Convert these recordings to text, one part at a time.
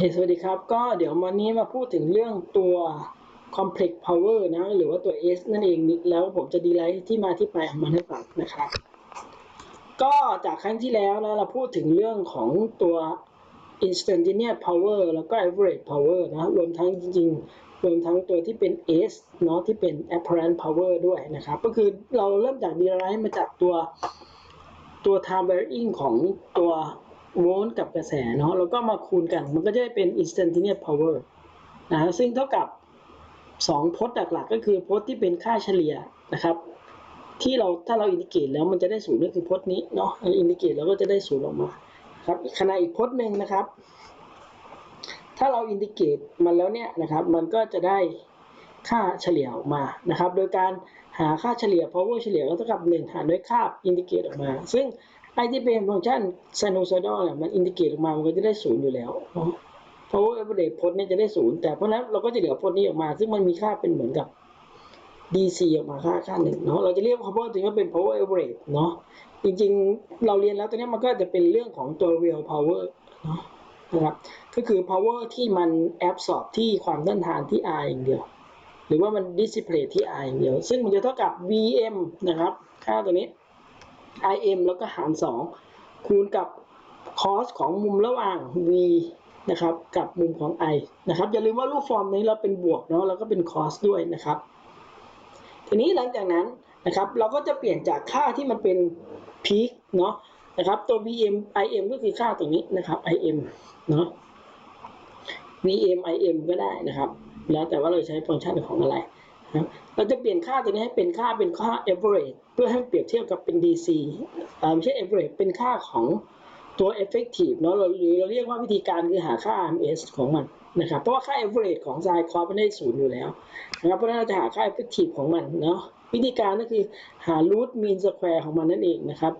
เคสวัสดีครับ ก็เดี๋ยววันนี้มาพูดถึงเรื่องตัว complex power นะ หรือว่าตัว S นั่นเองแล้วผมจะดีไลท์ที่มาที่ไปของมันให้ฟังนะครับ ก็จากครั้งที่แล้วนะเราพูดถึงเรื่องของตัว instantaneous power แล้วก็ average power นะรวมทั้งจริงๆ รวมทั้งตัวที่เป็น S เนาะที่เป็น apparent power ด้วยนะครับ ก็คือเราเริ่มจากดีไลท์มาจากตัวตัว time varying ของตัว โวลต์กับกระแสเนาะแล้วก็มาคูณกัน มันก็จะได้เป็น instantaneous power นะซึ่งเท่ากับ2พจน์หลักๆ ก็คือพจน์ที่เป็นค่าเฉลี่ยนะครับ ที่เราถ้าเราอินดิเกตแล้วมันจะได้ศูนย์ก็คือพจน์นี้เนาะอินดิเกตแล้วก็จะได้ศูนย์ออกมาครับขณะอีกพจน์หนึ่งนะครับ ถ้าเราอินดิเกตมันแล้วเนี่ยนะครับ มันก็จะได้ค่าเฉลี่ยออกมานะครับ โดยการหาค่าเฉลี่ย power เฉลี่ยก็เท่ากับ 1 หารด้วยค่าอินดิเกตออกมา ซึ่ง ไอที่เป็นฟังก์ชัน sinusoidal เนี่ยมันอินดิเกรตออกมามันก็จะได้ศูนย์อยู่แล้วเนาะ power average พจน์เนี่ยจะได้ศูนย์แต่เพราะนั้นเราก็จะเหลือพจน์นี้ออกมา ซึ่งมันมีค่าเป็นเหมือนกับ DC ออกมาค่าค่าหนึ่งเนาะเราจะเรียก power ตัวนี้ว่าเป็น power average เนาะจริงๆ เราเรียนแล้วตัวนี้มันก็จะเป็นเรื่องของตัว real power เนาะนะครับก็คือ power ที่มัน absorb ที่ความต้านทานที่ R อย่างเดียว หรือว่ามัน dissipate ที่ R อย่างเดียว ซึ่งมันจะเท่ากับ VM นะครับ ค่าตัวนี้ IM แล้วก็หาร 2 คูณกับ cos ของมุมระหว่าง V นะครับกับมุมของ I นะครับอย่าลืมว่ารูปฟอร์มนี้เราเป็นบวกเนาะแล้วก็เป็น cos ด้วยนะครับทีนี้หลังจากนั้นนะครับเราก็จะเปลี่ยนจากค่าที่มันเป็น peak เนาะนะครับตัว VM IM ก็คือค่าตรงนี้นะครับ IM เนาะ VM IM ก็ได้นะครับ แล้วแต่ว่าเราใช้ฟังก์ชันของอะไร เราจะเปลี่ยนค่าตัวนี้ให้เป็นค่าเป็นค่า average เพื่อให้เปรียบเทียบกับเป็น DC ไม่ใช่ average เป็นค่าของตัว effective เนาะหรือเราเรียกว่าวิธีการคือหาค่า RMS ของมันนะครับเพราะว่าค่า average ของ sin cos มันได้ศูนย์อยู่แล้วนะครับเพราะฉะนั้นเราจะหาค่า effective ของมันเนาะวิธีการก็คือหา root mean square ของมันนั่นเองนะครับ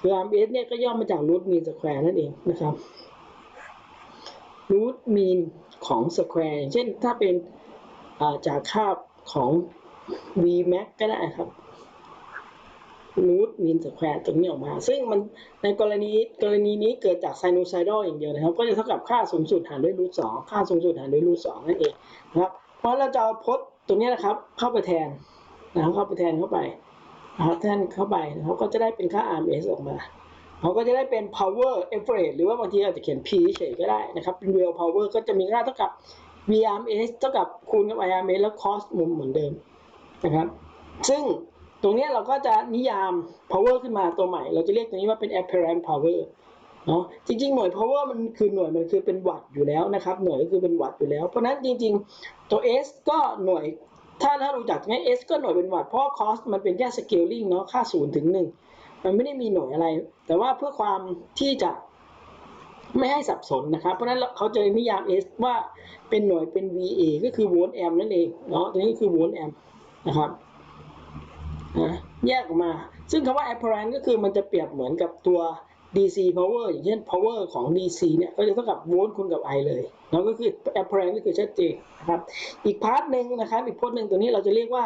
คือ RMS เนี่ยก็ย่อมาจาก root mean square นั่นเองนะครับ root mean ของ square อย่างเช่นถ้าเป็นจากค่า ของ v max ก็ได้ครับ root mean square ตรงนี้ออกมา ซึ่งมันในกรณีกรณีนี้เกิดจาก sinusoidal อย่างเดียวนะครับ ก็จะเท่ากับค่าสูงสุดหารด้วย root 2ค่าสูงสุดหารด้วย root 2นั่นเองนะครับ เพราะเราจะเอาพจน์ตรงนี้นะครับ เข้าไปแทนนะครับเข้าไปแทนเข้าไปนะครับแทนเข้าไปนะครับก็จะได้เป็นค่า RMS ออกมาเขาก็จะได้เป็น power average หรือว่าบางทีอาจจะเขียน P เฉยก็ได้นะครับ เป็น real power ก็จะมีค่าเท่ากับ VRMS เท่ากับคูณกับ IRMS แล้ว cos มุมเหมือนเดิมนะครับซึ่งตรงนี้เราก็จะนิยาม power ขึ้นมาตัวใหม่ เราจะเรียกตรงนี้ว่าเป็น apparent power เนาะจริงๆ หน่วย power มันคือหน่วยมันคือเป็นวัตต์อยู่แล้วนะครับหน่วยก็คือเป็นวัตต์อยู่แล้ว เพราะนั้นจริงๆ ตัว S ก็หน่วยถ้าถ้ารู้จักง่าย S ก็หน่วยเป็นวัตต์เพราะ cos มันเป็นแค่ scaling เนาะค่า0ถึง1มันไม่ได้มีหน่วยอะไร แต่ว่าเพื่อความที่จะ ไม่ให้สับสนนะครับ เพราะฉะนั้นเขาจะนิยาม S ว่าเป็นหน่วยเป็น VA ก็คือโวลต์แอมนั่นเองเนาะตัวนี้คือโวลต์แอมนะครับนะแยกออกมา ซึ่งคำว่า apparent ก็คือมันจะเปรียบเหมือนกับตัว DC power อย่างเช่น power ของ DC เนี่ยก็จะเท่ากับโวลต์คูณกับ I เลยเนาะก็คือ apparent ก็คือชัดเจนนะครับ อีกพาร์ทหนึ่งนะครับ อีกพจน์หนึ่งตัวนี้เราจะเรียกว่า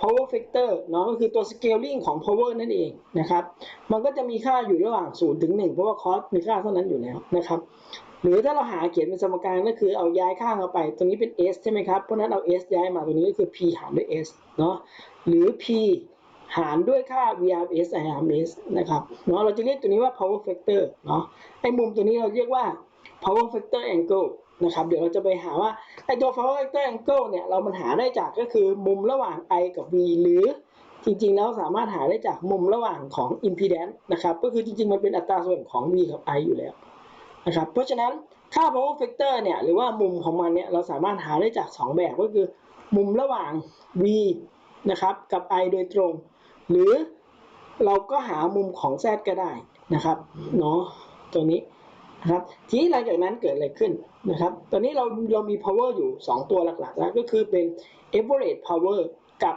power factor เนาะก็คือตัว scaling ของ power นั่นเองนะครับ มันก็จะมีค่าอยู่ระหว่าง0ถึง1 เพราะว่า cos มีค่าเท่านั้นอยู่แล้วนะครับ หรือถ้าเราหาเขียนเป็นสมการก็คือเอาย้ายข้างเข้าไป ตรงนี้เป็น s ใช่ไหมครับ เพราะนั้นเอา s ย้ายมาตรงนี้ก็คือ p หารด้วย s เนาะหรือ p หารด้วยค่า VRS IRMS นะครับเนาะเราจะเรียกตัวนี้ว่า power factor เนาะไอ้มุมตัวนี้เราเรียกว่า power factor angle นะครับเดี๋ยวเราจะไปหาว่าไอ้ตัว power factor angle เนี่ยเรามันหาได้จากก็คือมุมระหว่าง I กับ V หรือจริงๆแล้วสามารถหาได้จากมุมระหว่างของ impedance นะครับก็คือจริงๆ มันเป็นอัตราส่วนของ V กับ I อยู่แล้วนะครับเพราะฉะนั้นค่า power factor เนี่ยหรือว่ามุมของมันเนี่ยเราสามารถหาได้จาก 2 แบบก็คือ มุมระหว่าง V นะครับกับ I โดยตรง หรือเราก็หามุมของ Z ก็ได้นะครับเนาะตัวนี้นะครับทีนี้หลังจากนั้นเกิดอะไรขึ้นนะครับ ตอนนี้เราเรามี power อยู่ 2 ตัวหลักๆแล้วก็คือเป็น average power กับ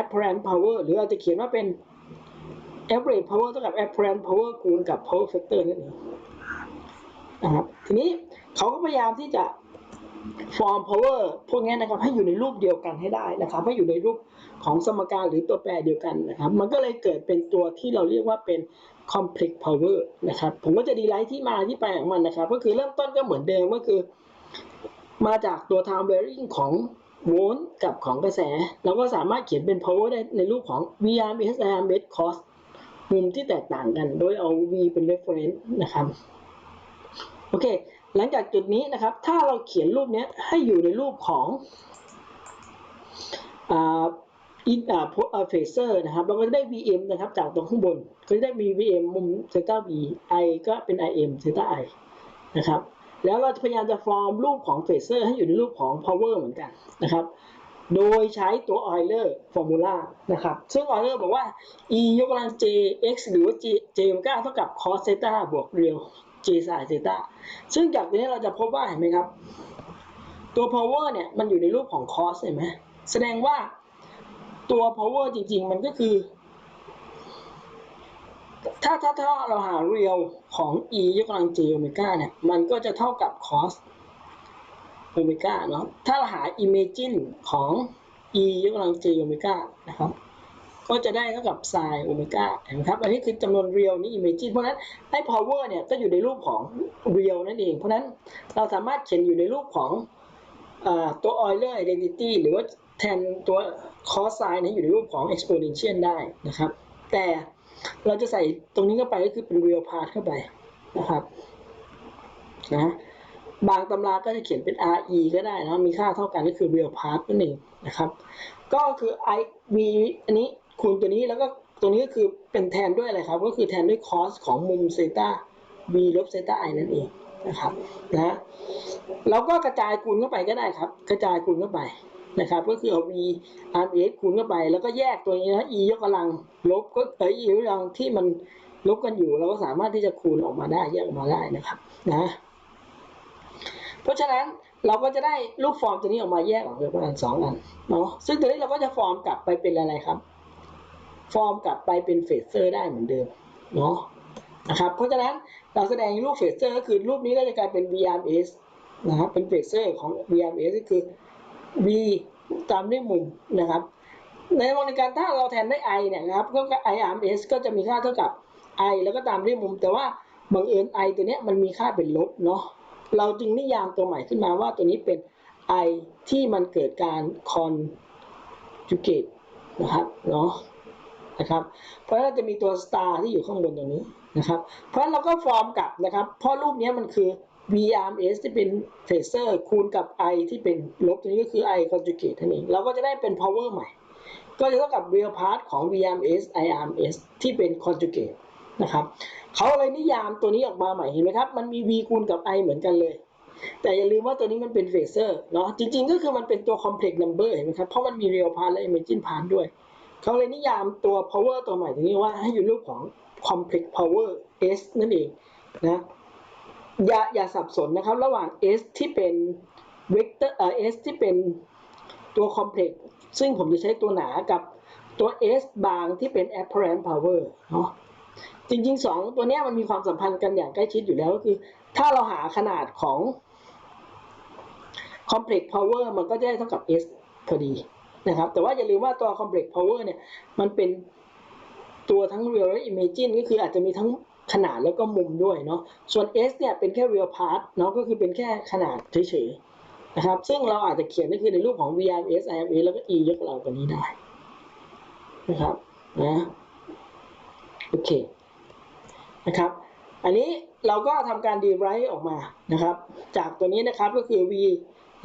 apparent power หรือเราจะเขียนว่าเป็น average power เท่ากับ apparent power คูณกับ power factor นั่นเองนะครับทีนี้เขาก็พยายามที่จะ form power พวกนี้นะครับให้อยู่ในรูปเดียวกันให้ได้นะครับให้อยู่ในรูปของสมการหรือตัวแปรเดียวกันนะครับ มันก็เลยเกิดเป็นตัวที่เราเรียกว่าเป็น complex power นะครับ ผมก็จะดีไลท์ที่มาที่ไปของมันนะครับ ก็คือเริ่มต้นก็เหมือนเดิมก็คือ มาจากตัว time varying ของโวลต์กับของกระแส เราก็สามารถเขียนเป็น power ได้ในรูปของ VRMS IRMS cos มุมที่แตกต่างกัน โดยเอา V เป็น reference นะครับ โอเค หลังจากจุดนี้นะครับ ถ้าเราเขียนรูปนี้ให้อยู่ในรูปของอินอ่าเฟเซอร์นะครับเราก็จะได้ VM นะครับจากตรงข้างบน ก็จะได้มี VM มุมเซต้า V I ก็เป็น IM เซต้า I นะครับแล้วเราจะพยายามจะฟอร์มรูปของเฟเซอร์ให้อยู่ในรูปของ power เหมือนกันนะครับ โดยใช้ตัว Euler formula นะครับ ซึ่ง Euler บอกว่า e ยกกำลัง j x หรือว่า j j เก้าเท่ากับ cos เซต้าบวก real j sin เซต้าซึ่งจากตรงนี้เราจะพบว่าเห็นไหมครับ ตัว power เนี่ยมันอยู่ในรูปของ cos เห็นไหมแสดงว่าตัว power จริง ๆ มันก็คือ ถ้าถ้าถ้าเราหา real ของ e ยกกำลัง j โอเมก้าเนี่ย มันก็จะเท่ากับ cos โอเมก้าเนาะถ้าเราหา imagine ของ e ยกกำลัง j โอเมก้านะครับ ก็จะได้เท่ากับ sin โอเมก้าเห็นไหมครับอันนี้คือจำนวน real นี่ imagine เพราะนั้นไอ้ power เนี่ยก็อยู่ในรูปของ real นั่นเอง เพราะนั้นเราสามารถเขียนอยู่ในรูปของอตัว Euler identity หรือว่าแทนตัว cos sin เนี่อยู่ในรูปของ exponential ได้นะครับ แต่เราจะใส่ตรงนี้เข้าไปก็คือเป็น real part เข้าไปนะครับนะบางตำราก็จะเขียนเป็น RE ก็ได้นะ มีค่าเท่ากันก็คือ real part นั่นเองนะครับ ก็คือ I V อันนี้ คูณตัวนี้แล้วก็ตรงนี้ก็คือเป็นแทนด้วยอะไรครับ ก็คือแทนด้วย cos ของมุมเซต้า V ลบเซต้า i นั่นเองนะครับนะเราก็กระจายคูณเข้าไปก็ได้ครับ กระจายคูณเข้าไปนะครับ ก็คือเอา V R S คูณเข้าไป แล้วก็แยกตัวนี้นะ E ยกกำลังลบก็เออ E ยกกำลังที่มันลบกันอยู่ เราก็สามารถที่จะคูณออกมาได้แยกออกมาได้นะครับนะเพราะฉะนั้นเราก็จะได้รูปฟอร์มตัวนี้ออกมาแยกออกเป็นประมาณสองอันเนาะซึ่งตัวนี้เราก็จะฟอร์มกลับไปเป็นอะไรครับ ฟอร์มกลับไปเป็นเฟสเซอร์ได้เหมือนเดิมเนาะนะครับเพราะฉะนั้นเราแสดงรูปเฟสเซอร์ก็คือรูปนี้ก็จะกลายเป็น VRMS นะครับเป็นเฟสเซอร์ของ VRMS ก็คือ V ตามด้วยมุมนะครับ ในวงในการถ้าเราแทนด้วย I เนี่ยนะครับก็ IRMS ก็จะมีค่าเท่ากับ I แล้วก็ตามด้วยมุม แต่ว่าบังเอิญ I ตัวเนี้ยมันมีค่าเป็นลบเนาะเราจึงนิยามตัวใหม่ขึ้นมาว่าตัวนี้เป็น I ที่มันเกิดการ conjugate นะครับเนาะ นะครับ เพราะฉะนั้นจะมีตัว star ที่อยู่ข้างบนตรงนี้นะครับเพราะนั้นเราก็ฟอร์มกลับนะครับ เพราะรูปนี้มันคือ VRMS ที่เป็นเฟเซอร์คูณกับ I ที่เป็นลบตัวนี้ก็คือ I conjugate นั่นเองเราก็จะได้เป็น power ใหม่ ก็จะเท่ากับ real part ของ VRMS IRMS ที่เป็น conjugate นะครับเขาเลยนิยามตัวนี้ออกมาใหม่เห็นไหมครับ มันมี v คูณกับ i เหมือนกันเลย แต่อย่าลืมว่าตัวนี้มันเป็นเฟเซอร์เนาะจริงๆ ก็คือมันเป็นตัว complex number เห็นไหมครับ เพราะมันมี real part และ imagine part ด้วย เขาเลยนิยามตัว power ตัวใหม่ตัวนี้ว่าให้อยู่รูปของ complex power s นั่นเองนะอย่าอย่าสับสนนะครับ ระหว่าง s ที่เป็น vector เอ่อ s ที่เป็นตัว complex ซึ่งผมจะใช้ตัวหนากับตัว s บางที่เป็น apparent power เนาะจริงๆสองตัวนี้มันมีความสัมพันธ์กันอย่างใกล้ชิดอยู่แล้วก็คือ ถ้าเราหาขนาดของ complex power มันก็จะได้เท่ากับ s พอดี นะครับแต่ว่าอย่าลืมว่าตัว complex power เนี่ยมันเป็นตัวทั้ง real และ imagine ก็คืออาจจะมีทั้งขนาดแล้วก็มุมด้วยเนาะส่วน s เนี่ยเป็นแค่ real part เนาะก็คือเป็นแค่ขนาดเฉยๆนะครับซึ่งเราอาจจะเขียนก็คือในรูปของ VRMS IMS แล้วก็ e ยกกำลังตัวนี้ได้นะครับนะโอเคนะครับอันนี้เราก็ทำการ derive ออกมานะครับ จากตัวนี้นะครับก็คือ v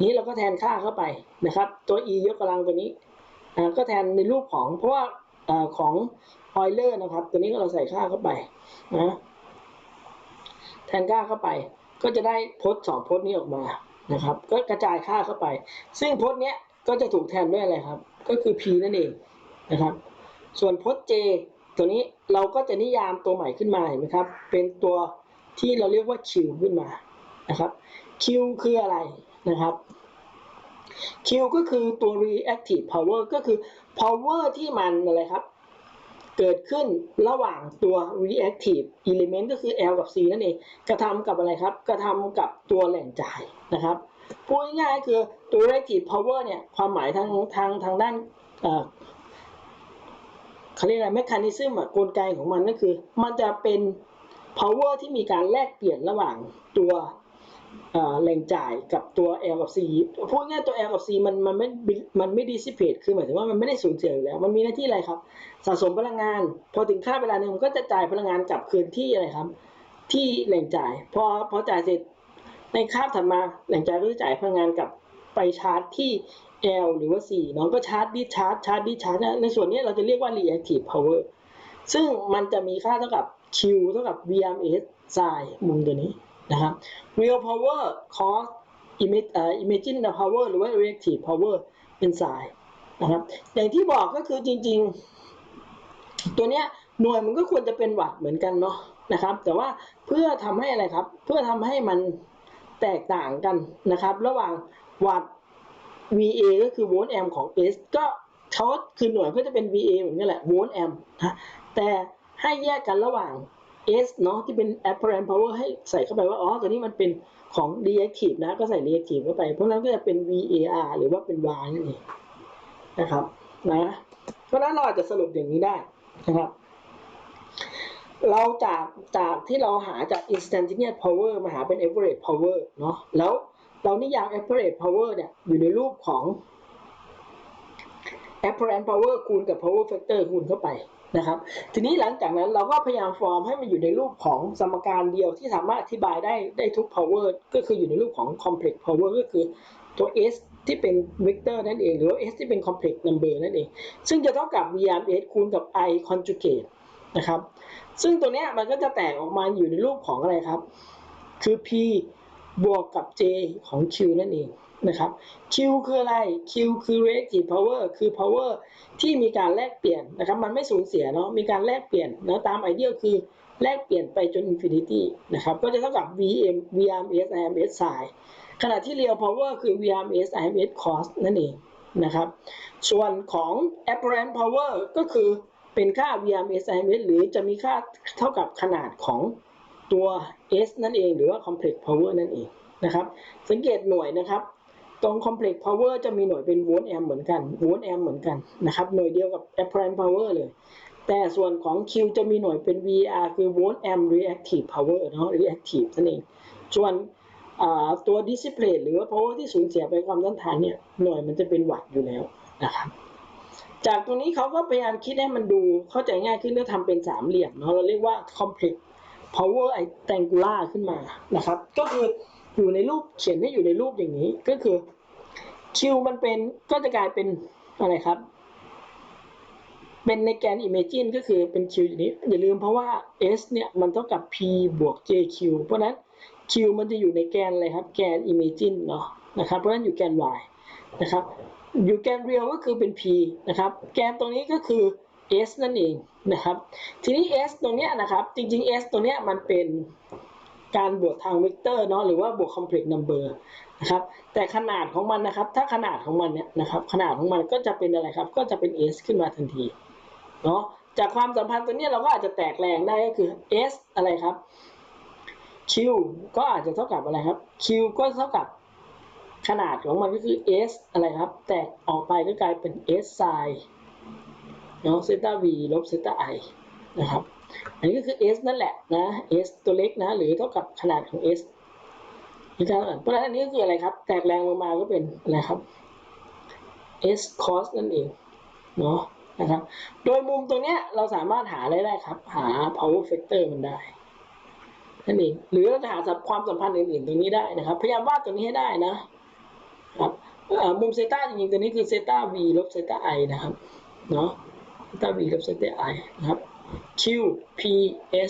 นี้เราก็แทนค่าเข้าไปนะครับ ตัว e ยกกำลังตัวนี้ก็แทนในรูปของเพราะว่าอ่าของ Euler นะครับ ตัวนี้ก็เราใส่ค่าเข้าไปนะแทนค่าเข้าไป ก็จะได้พจน์สองพจน์นี้ออกมานะครับ ก็กระจายค่าเข้าไป ซึ่งพจน์เนี้ยก็จะถูกแทนด้วยอะไรครับ ก็คือ p นั่นเองนะครับ ส่วนพจน์ j ตัวนี้เราก็จะนิยามตัวใหม่ขึ้นมาเห็นไหมครับ เป็นตัวที่เราเรียกว่า Q ขึ้นมานะครับ Q คืออะไร นะครับ Q ก็คือตัว reactive power ก็คือ power ที่มันอะไรครับ เกิดขึ้นระหว่างตัว reactive element ก็คือ L กับ C นั่นเอง กระทำกับอะไรครับ กระทำกับตัวแหล่งจ่ายนะครับพูดง่ายๆคือตัว reactive power เนี่ย ความหมายทางทางทางด้านเขาเรียกอะไร mechanism อะกลไกของมันก็คือ มันจะเป็น power ที่มีการแลกเปลี่ยนระหว่างตัว แหล่งจ่ายกับตัว L กับ C พูดง่ายตัว L กับ C มันมันไม่มันไม่ dissipate คือหมายถึงว่ามันไม่ได้สูญเสียแล้ว มันมีหน้าที่อะไรครับ สะสมพลังงาน พอถึงค่าเวลาหนึ่งมันก็จะจ่ายพลังงานกลับคืนที่อะไรครับ ที่แหล่งจ่าย พอพอจ่ายเสร็จในคาบถัดมาแหล่งจ่ายก็จะจ่ายพลังงานกลับไปชาร์จที่ L หรือว่า C น้องก็ชาร์จดิชาร์จชาร์จดิชาร์จนะในส่วนนี้เราจะเรียกว่า reactive power ซึ่งมันจะมีค่าเท่ากับ Q เท่ากับ VMS sin มุมตัวนี้ นะครับ real power cos image เอ่อ imagine the power หรือว่า reactive power เป็น sin นะครับ อย่างที่บอกก็คือจริง ๆ ตัวเนี้ยหน่วยมันก็ควรจะเป็นวัตต์เหมือนกันเนาะนะครับ แต่ว่าเพื่อทำให้อะไรครับ เพื่อทำให้มันแตกต่างกันนะครับ ระหว่างวัตต์ VA ก็คือโวลต์แอมของ S ก็เขาคือหน่วยก็จะเป็น VA เหมือนกันแหละโวลต์แอมนะแต่ให้แยกกันระหว่าง S เนาะที่เป็น apparent power ให้ใส่เข้าไปว่า อ๋อ ตัวนี้มันเป็นของ reactive นะ ก็ใส่ reactive เข้าไป เพราะนั้นก็จะเป็น VAR หรือว่าเป็น Y นั่นเองนะครับ นะ เพราะฉะนั้นเราอาจจะสรุปอย่างนี้ได้นะครับ เราจาก จากที่เราหาจาก instantaneous power มาหาเป็น average power เนาะ แล้วเรานิยาม average power เนี่ย อยู่ในรูปของ apparent power คูณกับ power factor คูณเข้าไป นะครับ ทีนี้หลังจากนั้นเราก็พยายามฟอร์มให้มันอยู่ในรูปของสมการเดียวที่สามารถอธิบายได้ได้ทุก power ก็คืออยู่ในรูปของ complex power ก็คือตัว s ที่เป็น vector นั่นเอง หรือว่า s ที่เป็น complex number นั่นเอง ซึ่งจะเท่ากับ VMS คูณกับ i conjugate นะครับ ซึ่งตัวเนี้ยมันก็จะแตกออกมาอยู่ในรูปของอะไรครับ คือ p บวกกับ j ของ q นั่นเอง นะครับ q คืออะไร q คือ reactive power คือ power ที่มีการแลกเปลี่ยนนะครับ มันไม่สูญเสียเนาะ มีการแลกเปลี่ยนเนาะตามไอเดียคือแลกเปลี่ยนไปจน infinity นะครับ ก็จะเท่ากับ vm VMs ims sin ขณะที่ real power คือ VMs ims cos นั่นเองนะครับ ส่วนของ apparent power ก็คือเป็นค่า VMs ims หรือจะมีค่าเท่ากับขนาดของตัว s นั่นเอง หรือว่า complex power นั่นเองนะครับ สังเกตหน่วยนะครับ ตรง complex power จะมีหน่วยเป็นโวลต์แอมเหมือนกันโวลต์แอมเหมือนกันนะครับหน่วยเดียวกับ apparent power เลย แต่ส่วนของ Q จะมีหน่วยเป็น VR คือโวลต์แอม reactive power เนาะ reactive นั่นเองส่วนตัว dissipate หรือว่า power ที่สูญเสียไปความต้านทานเนี่ยหน่วยมันจะเป็นวัตต์อยู่แล้วนะครับจากตรงนี้เขาก็พยายามคิดให้มันดูเข้าใจง่ายขึ้นแล้วทำเป็นสามเหลี่ยมเนาะเราเรียกว่า complex power triangular ขึ้นมานะครับ ก็คือ อยู่ในรูปเขียนให้อยู่ในรูปอย่างนี้ ก็คือ Q มันเป็นก็จะกลายเป็นอะไรครับ เป็นในแกน Imagine ก็คือเป็น Q อย่างนี้ อย่าลืมเพราะว่า S เนี่ยมันเท่ากับ P บวก JQ เพราะนั้น Q มันจะอยู่ในแกนอะไรครับ แกน Imagine เนาะนะครับ เพราะฉะนั้นอยู่แกน Y นะครับ อยู่แกน Real ก็คือเป็น P นะครับ แกนตรงนี้ก็คือ S นั่นเองนะครับ ทีนี้ S ตรงเนี้ยนะครับ จริงๆ S ตรงเนี้ยมันเป็น การบวกทางเวกเตอร์เนาะหรือว่าบวก complex number นะครับแต่ขนาดของมันนะครับ ถ้าขนาดของมันเนี่ยนะครับขนาดของมันก็จะเป็นอะไรครับ ก็จะเป็น S ขึ้นมาทันทีเนาะจากความสัมพันธ์ตัวนี้เราก็อาจจะแตกแรงได้ก็คือ S อะไรครับ Q ก็อาจจะเท่ากับอะไรครับ Q ก็เท่ากับขนาดของมันก็คือ S อะไรครับ แตกออกไปก็กลายเป็น S sin เนาะเซต้า v ลบเซต้า i นะครับ อันนี้ก็คือ s นั่นแหละนะ s ตัวเล็กนะ หรือเท่ากับขนาดของ s นี่ครับเพราะฉะนั้นอันนี้ก็คืออะไรครับ แตกแรงลงมาก็เป็นอะไรครับ s cos นั่นเองเนาะนะครับ โดยมุมตรงเนี้ยเราสามารถหาอะไรได้ครับ หา power factor มันได้นั่นเองหรือเราจะหาความสัมพันธ์อื่นๆตรงนี้ได้นะครับ พยายามวาดตัวนี้ให้ได้นะครับมุมเซต้าจริงๆตัวนี้คือเซต้า v ลบเซต้า i นะครับเนาะเซต้า v ลบเซต้า i นะครับ Q P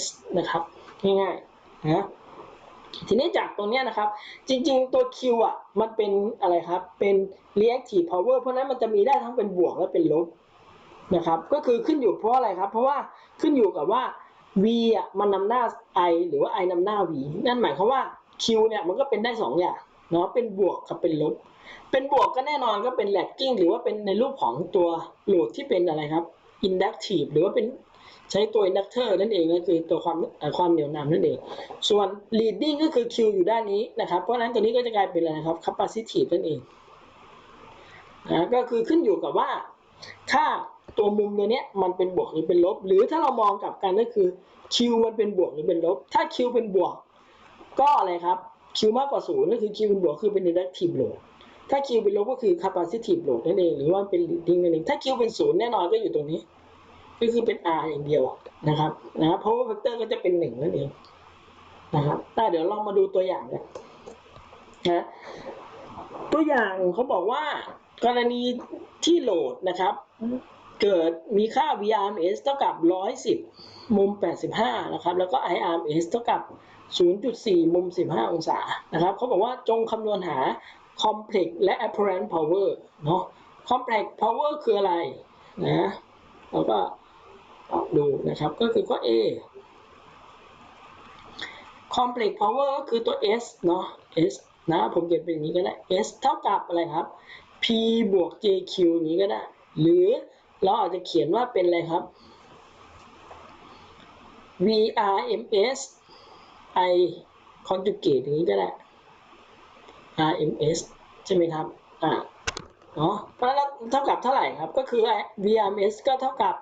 S นะครับง่ายๆนะทีนี้จากตรงนี้นะครับ จริงๆตัว Q อะมันเป็นอะไรครับ เป็น reactive power เพราะนั้นมันจะมีได้ทั้งเป็นบวกและเป็นลบนะครับ ก็คือขึ้นอยู่เพราะอะไรครับ เพราะว่าขึ้นอยู่กับว่า V อะมันนำหน้า I หรือว่า I นำหน้า V นั่นหมายความว่า Q เนี่ยมันก็เป็นได้สองอย่างเนาะเป็นบวกกับเป็นลบ เป็นบวกก็แน่นอนก็เป็น lagging หรือว่าเป็นในรูปของตัวโหลดที่เป็นอะไรครับ inductive หรือว่าเป็น ใช้ตัว inductor นั่นเองก็คือตัวความความเหนี่ยวนำนั่นเอง ส่วน leading ก็คือ Q อยู่ด้านนี้นะครับ เพราะฉะนั้นตัวนี้ก็จะกลายเป็นอะไรนะครับ capacitive นั่นเองนะก็คือขึ้นอยู่กับว่า ค่าตัวมุมตัวเนี้ยมันเป็นบวกหรือเป็นลบ หรือถ้าเรามองกลับกันก็คือ Q มันเป็นบวกหรือเป็นลบ ถ้า Q เป็นบวก ก็อะไรครับ Q มากกว่าศูนย์ก็คือ Q เป็นบวกคือเป็น inductive load ถ้า Q เป็นลบก็คือ capacitive load นั่นเอง หรือว่าเป็น leading นั่นเอง ถ้า Q เป็นศูนย์แน่นอนก็อยู่ตรงนี้ ก็คือเป็น R อย่างเดียวนะครับนะครับ power factor ก็จะเป็นหนึ่งนั่นเองนะครับแต่เดี๋ยวลองมาดูตัวอย่างกันนะตัวอย่างเขาบอกว่ากรณีที่โหลดนะครับ เกิดมีค่า VRMS เท่ากับ 110 มุม 85 นะครับ แล้วก็ IRMS เท่ากับ 0.4 มุม 15 องศานะครับเขาบอกว่าจงคำนวณหา complex และ apparent power เนาะ complex power คืออะไรนะแล้วก็ ดูนะครับ ก็คือข้อ A complex power ก็คือตัว S เนาะ S นะ ผมเขียนเป็นอย่างนี้ก็ได้ S เท่ากับอะไรครับ P บวก JQ อย่างนี้ก็ได้ หรือเราอาจจะเขียนว่าเป็นอะไรครับ VRMS I conjugate อย่างนี้ก็ได้ RMS ใช่ไหมครับ อ่าเนาะเพราะฉะนั้นเท่ากับเท่าไหร่ครับ ก็คือ VRMS ก็เท่ากับ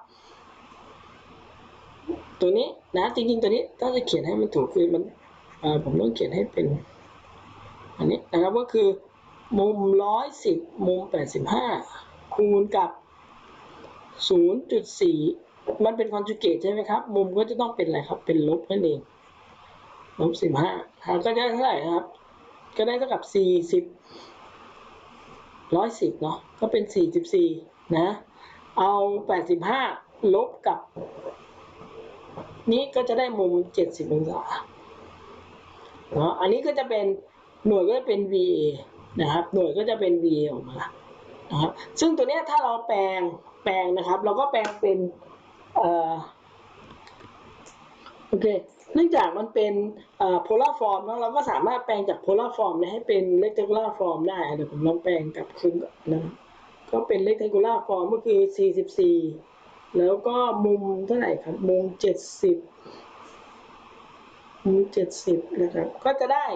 ตัวนี้นะจริงๆตัวนี้ถ้าจะเขียนให้มันถูกคือมันผมต้องเขียนให้เป็นอันนี้นะครับก็คือมุม110มุม85คูณกับ0.4มันเป็นคอนจูเกตใช่ไหมครับ มุมก็จะต้องเป็นอะไรครับ เป็นลบนั่นเองลบ15หาก็ได้เท่าไหร่ครับ ก็ได้เท่ากับ40 110เนาะก็เป็น44นะ เอา85ลบกับ นี้ก็จะได้มุม 70 องศาเนาะอันนี้ก็จะเป็นหน่วยก็จะเป็น VA นะครับ หน่วยก็จะเป็น VA ออกมานะครับซึ่งตัวเนี้ยถ้าเราแปลงแปลงนะครับ เราก็แปลงเป็นเอ่อโอเคเนื่องจากมันเป็นเอ่อ polar form เนอะเราก็สามารถแปลงจาก polar form เนี่ยให้เป็น rectangular form ได้เดี๋ยวผมลองแปลงกลับคืนก่อนนะก็เป็น rectangular form ก็คือ 44 แล้วก็มุมเท่าไหร่ครับ มุม70มุม70นะครับ ก็จะได้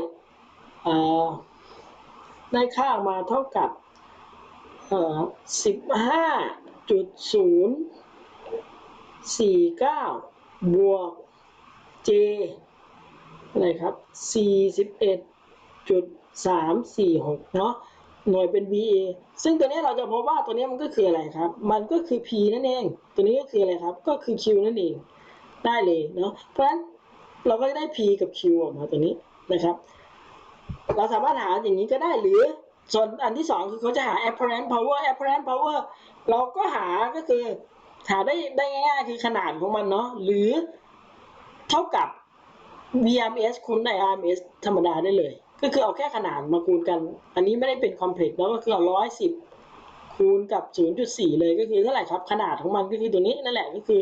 ได้ค่ามาเท่ากับสิบห้าจุดศูนย์สี่เก้าบวก J อะไรครับสี่สิบเอ็ดจุดสามสี่หกเนาะ หน่วยเป็น VA ซึ่งตัวนี้เราจะพบว่าตัวนี้มันก็คืออะไรครับ มันก็คือ P นั่นเอง ตัวนี้ก็คืออะไรครับ ก็คือ Q นั่นเอง ได้เลยเนาะ เพราะฉะนั้นเราก็จะได้ P กับ Q ออกมาตัวนี้นะครับ เราสามารถหาอย่างนี้ก็ได้หรือส่วนอันที่สองคือเขาจะหา apparent power apparent power เราก็หาก็คือหาได้ได้ง่ายๆคือขนาดของมันเนาะหรือเท่ากับ VRMS คูณใน RMS ธรรมดาได้เลย ก็คือเอาแค่ขนาดมาคูณกัน อันนี้ไม่ได้เป็น complex แล้วก็คือเอาร้อยสิบคูณกับ 0.4 เลยก็คือเท่าไหร่ครับ ขนาดของมันก็คือตัวนี้นั่นแหละก็คือ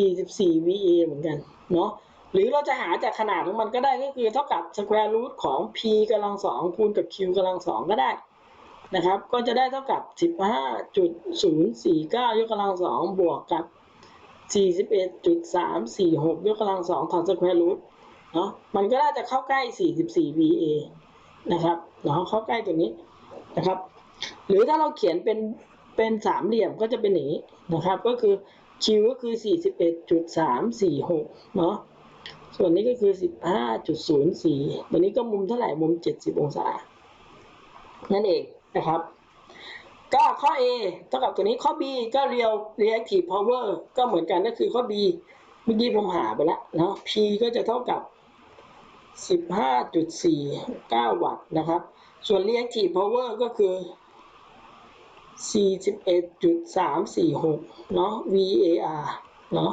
44 VA เหมือนกันเนาะหรือเราจะหาจากขนาดของมันก็ได้ก็คือเท่ากับ square root ของ p กำลังสองคูณกับ q กำลังสองก็ได้นะครับ ก็จะได้เท่ากับ 15.049 ยกกำลังสองบวกกับ 41.346 ยกกำลังสองถอด square root เนาะมันก็น่าจะเข้าใกล้ 44 VA นะครับเนาะเข้าใกล้ตัวนี้นะครับ หรือถ้าเราเขียนเป็นเป็นสามเหลี่ยมก็จะเป็นอย่างนี้นะครับ ก็คือ q ก็คือ 41.346 เนาะส่วนนี้ก็คือ 15.04ตัวนี้ก็มุมเท่าไหร่ มุม 70 องศา นั่นเองนะครับ ก็ข้อ A เท่ากับตัวนี้ข้อ B ก็ real reactive power ก็เหมือนกันก็คือข้อ B เมื่อกี้ผมหาไปแล้วเนาะ P ก็จะเท่ากับ 15.49 วัตต์นะครับ ส่วน reactive power ก็คือ 41.346 เนาะ VAR เนาะ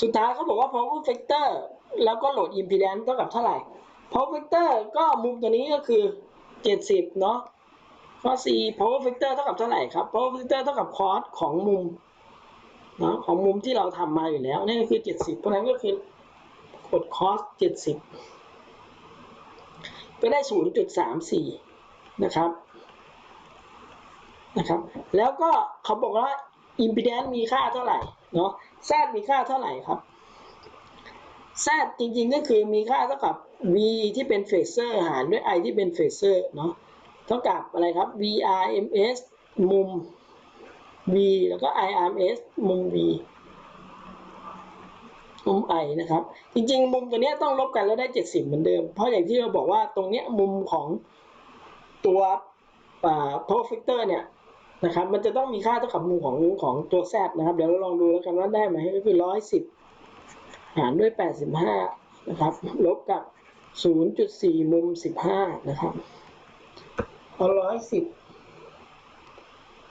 สุดท้ายเขาบอกว่า power factor แล้วก็ load impedance เท่ากับเท่าไหร่ power factor ก็มุมตัวนี้ก็คือ 70 เนาะข้อ C power factor เท่ากับเท่าไหร่ครับ power factor เท่ากับ cos ของมุมเนาะของมุมที่เราทำมาอยู่แล้วนั่ก็คือ 70 เพราะนั้นก็คือกด cos 70 ได้ 0.34 นะครับนะครับ แล้วก็เขาบอกว่า impedance มีค่าเท่าไหร่เนาะ Z มีค่าเท่าไหร่ครับ Z จริงๆก็คือมีค่าเท่ากับ V ที่เป็นเฟเซอร์หารด้วย I ที่เป็นเฟเซอร์เนาะเท่ากับอะไรครับ VRMS มุม V แล้วก็ IRMS มุม V มุม I นะครับ จริงๆ มุมตัวเนี้ยต้องลบกันแล้วได้ 70 เหมือนเดิม เพราะอย่างที่เราบอกว่าตรงเนี้ยมุมของตัวอ่า power factor เนี่ยนะครับมันจะต้องมีค่าเท่ากับมุมของของตัว Z นะครับ เดี๋ยวเราลองดูแล้วกันว่าได้ไหมก็คือ 110 หารด้วย 85 นะครับ ลบกับ 0.4 มุม 15 นะครับเอาร้อยสิบ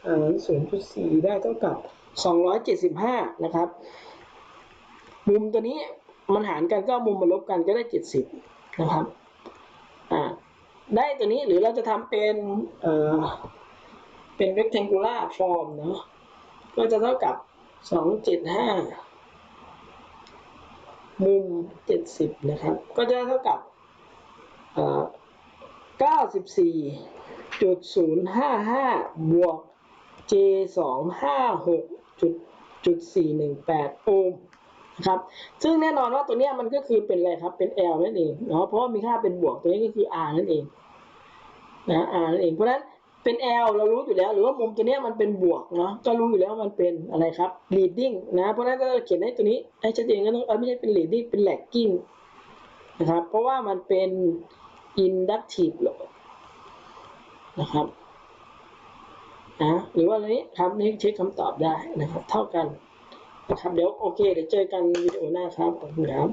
หารศูนย์จุดสี่ได้เท่ากับสองร้อยเจ็ดสิบห้านะครับ มุมตัวนี้มันหารกันก็มุมมาลบกันก็ได้เจ็ดสิบนะครับอ่าได้ตัวนี้หรือเราจะทำเป็นเอ่อเป็น rectangular form เนาะก็จะเท่ากับสองเจ็ดห้ามุมเจ็ดสิบนะครับ ก็จะเท่ากับเก้าสิบสี่จุดศูนย์ห้าห้าบวก J สองห้าหกจุดจุดสี่หนึ่งแปดโอห์ม นะครับ ซึ่งแน่นอนว่าตัวเนี้ยมันก็คือเป็นอะไรครับ เป็น L นั่นเองเนาะเพราะว่ามีค่าเป็นบวกตัวนี้ก็คือ R นั่นเองนะ R นั่นเอง เพราะฉะนั้นเป็น L เรารู้อยู่แล้ว หรือว่ามุมตัวเนี้ยมันเป็นบวกเนาะ ก็รู้อยู่แล้วมันเป็นอะไรครับ leading นะ เพราะฉะนั้นก็เขียนให้ตัวนี้ให้ชัดเจนก็ต้องเออไม่ใช่เป็น leading เป็น lagging นะครับ เพราะว่ามันเป็น inductive load นะครับนะหรือว่าอะไรนี้ครับนี่เช็คคำตอบได้นะครับ เท่ากัน นะครับเดี๋ยวโอเคเดี๋ยวเจอกันวิดีโอหน้าครับขอบคุณครับ